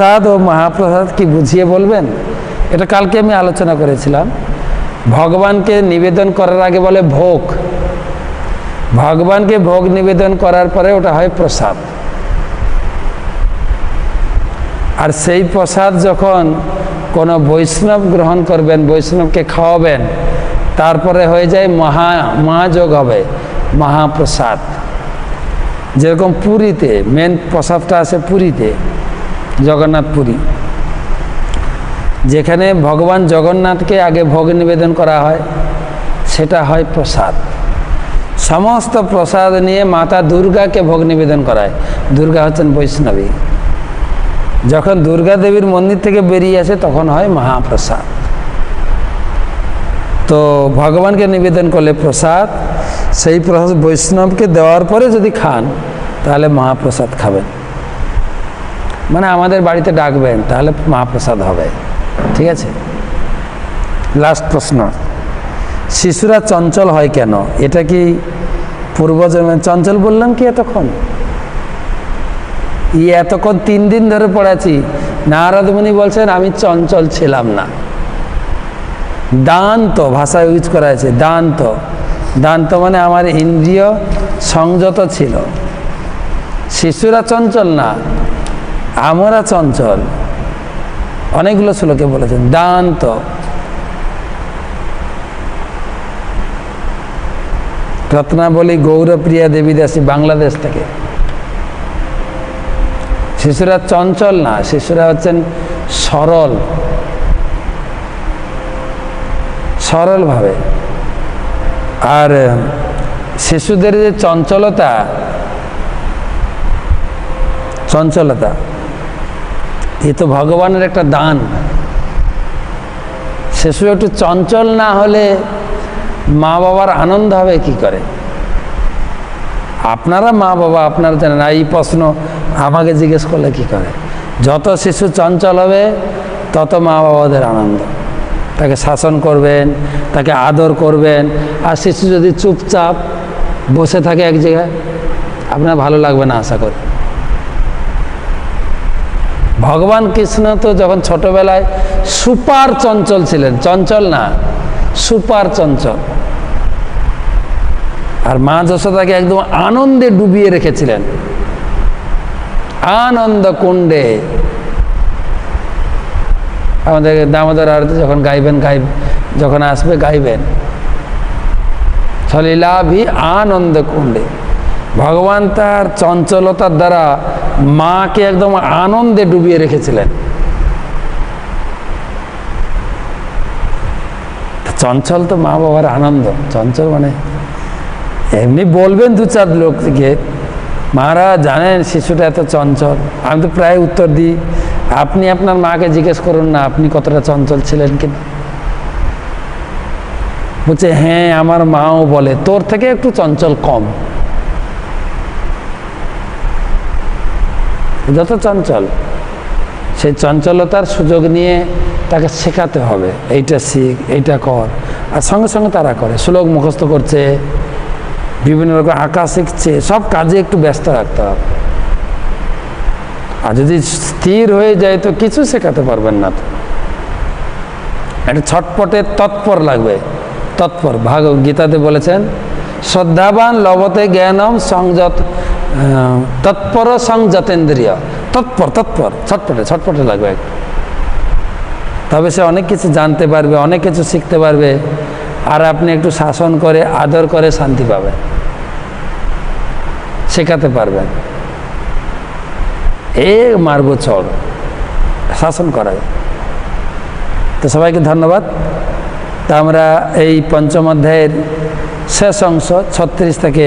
প্রসাদ ও মহাপ্রসাদ কি বুঝিয়ে বলবেন? এটা কালকে আমি আলোচনা করেছিলাম। ভগবানকে নিবেদন করার আগে বলে ভোগ। ভগবানকে ভোগ নিবেদন করার পরে ওটা হয় প্রসাদ। আর সেই প্রসাদ যখন কোনো বৈষ্ণব গ্রহণ করবেন, বৈষ্ণবকে খাওয়াবেন, তারপরে হয়ে যায় মহা, মহাযোগ হবে, মহাপ্রসাদ। যেরকম পুরীতে মেন প্রসাদটা আছে পুরীতে। জগন্নাথ পুরী যেখানে ভগবান জগন্নাথকে আগে ভোগ নিবেদন করা হয়, সেটা হয় প্রসাদ। সমস্ত প্রসাদ নিয়ে মাতা দুর্গাকে ভোগ নিবেদন করায়। দুর্গা হচ্ছেন বৈষ্ণবী। যখন দুর্গা দেবীর মন্দির থেকে বেরিয়ে আসে, তখন হয় মহাপ্রসাদ। তো ভগবানকে নিবেদন করলে প্রসাদ, সেই প্রসাদ বৈষ্ণবকে দেওয়ার পরে যদি খান, তাহলে মহাপ্রসাদ খাবেন। মানে আমাদের বাড়িতে ডাকবেন, তাহলে মহাপ্রসাদ হবে। ঠিক আছে? লাস্ট প্রশ্ন। শিশুরা চঞ্চল হয় কেন? এটা কি পূর্বজন্মের চঞ্চল বললাম কি এতক্ষণ? ই এতক্ষণ তিন দিন ধরে পড়াচ্ছি নারদমণি বলছেন, আমি চঞ্চল ছিলাম না। দান্ত ভাষা ইউজ করা আছে দান্ত। দান্ত মানে আমার ইন্দ্রিয় সংযত ছিল। শিশুরা চঞ্চল না। আমরা চঞ্চল। অনেকগুলো শ্লোকে বলেছেন, দান্ত। রত্নাবলী গৌরপ্রিয়া দেবী দাসী বাংলাদেশ থেকে। শিশুরা চঞ্চল না, শিশুরা হচ্ছেন সরল। সরলভাবে। আর, শিশুদের যে চঞ্চলতা চঞ্চলতা এ তো ভগবানের একটা দান। শিশু একটু চঞ্চল না হলে মা বাবার আনন্দ হবে কি করে? আপনারা মা বাবা, আপনারা জানেন এই প্রশ্ন আমাকে জিজ্ঞেস করলে কি করে? যত শিশু চঞ্চল হবে, তত মা বাবাদের আনন্দ। তাকে শাসন করবেন, তাকে আদর করবেন, আর শিশু যদি চুপচাপ বসে থাকে এক জায়গায়, আপনার ভালো লাগবে না আশা করি। ভগবান কৃষ্ণ তো যখন ছোটবেলায় সুপার চঞ্চল ছিলেন, চঞ্চল না, সুপার চঞ্চল। আর মা যশোদাকে একদম আনন্দে ডুবিয়ে রেখেছিলেন। আনন্দ কুণ্ডে। আমাদের দামোদর আরতি যখন গাইবেন গাই যখন আসবে, গাইবেন। সলীলাভি আনন্দ কুণ্ডে। ভগবান তার চঞ্চলতার দ্বারা মাকে একদম আনন্দে ডুবিয়ে রেখেছিলেন। চঞ্চল তো মা বাবার আনন্দ। চঞ্চল মানে এমনি বলবেন দু চার লোককে মারা, জানেন শিশুটা এত চঞ্চল। আমি তো প্রায় উত্তর দিই, আপনি আপনার মাকে জিজ্ঞেস করুন না, আপনি কতটা চঞ্চল ছিলেন কিনা? বলছে হ্যাঁ আমার মাও বলে, তোর থেকে একটু চঞ্চল কম। যত চঞ্চল, সেই চঞ্চলতার সুযোগ নিয়ে তাকে শেখাতে হবে, এইটা শিখ, এইটা কর। আর সঙ্গে সঙ্গে তারা করে। শ্লোক মুখস্থ করছে, বিভিন্ন রকম আঁকা শিখছে, সব কাজে একটু ব্যস্ত রাখতে হবে। আর যদি স্থির হয়ে যায় তো কিছু শেখাতে পারবেন না তো। একটা ছটপটে তৎপর লাগবে, তৎপর। ভাগ গীতাতে বলেছেন, শ্রদ্ধাবান লবতে জ্ঞানম সংযত তৎপর সংযতেন্দ্রিয় তৎপর তৎপর, ছটপটে ছটপটে লাগবে তবে সে অনেক কিছু জানতে পারবে, অনেক কিছু শিখতে পারবে, আর আপনি একটু শাসন করে, আদর করে শান্তি পাবেন। শেখাতে পারবেন। এ মারব চড় শাসন করাবে তো সবাইকে ধন্যবাদ। তা আমরা এই পঞ্চম অধ্যায়ের শেষ অংশ, ছত্রিশ থেকে